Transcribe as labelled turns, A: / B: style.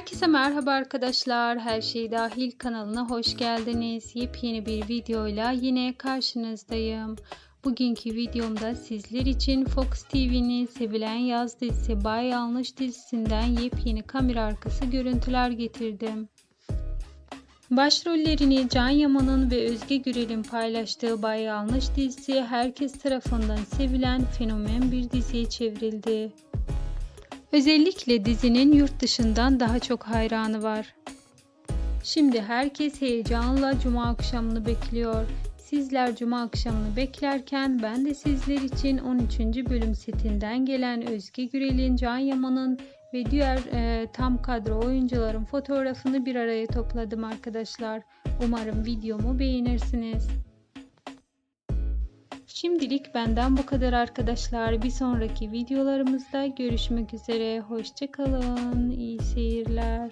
A: Herkese merhaba arkadaşlar. Her şey dahil kanalına hoş geldiniz. Yepyeni bir videoyla yine karşınızdayım. Bugünkü videomda sizler için Fox TV'nin sevilen yaz dizisi Bay Yanlış dizisinden yepyeni kamera arkası görüntüler getirdim. Başrollerini Can Yaman'ın ve Özge Gürel'in paylaştığı Bay Yanlış dizisi herkes tarafından sevilen fenomen bir diziye çevrildi. Özellikle dizinin yurt dışından daha çok hayranı var. Şimdi herkes heyecanla cuma akşamını bekliyor. Sizler cuma akşamını beklerken ben de sizler için 13. bölüm setinden gelen Özge Gürel'in, Can Yaman'ın ve diğer e, tam kadro oyuncuların fotoğrafını bir araya topladım arkadaşlar. Umarım videomu beğenirsiniz. Şimdilik benden bu kadar arkadaşlar. Bir sonraki videolarımızda görüşmek üzere. Hoşçakalın. İyi seyirler.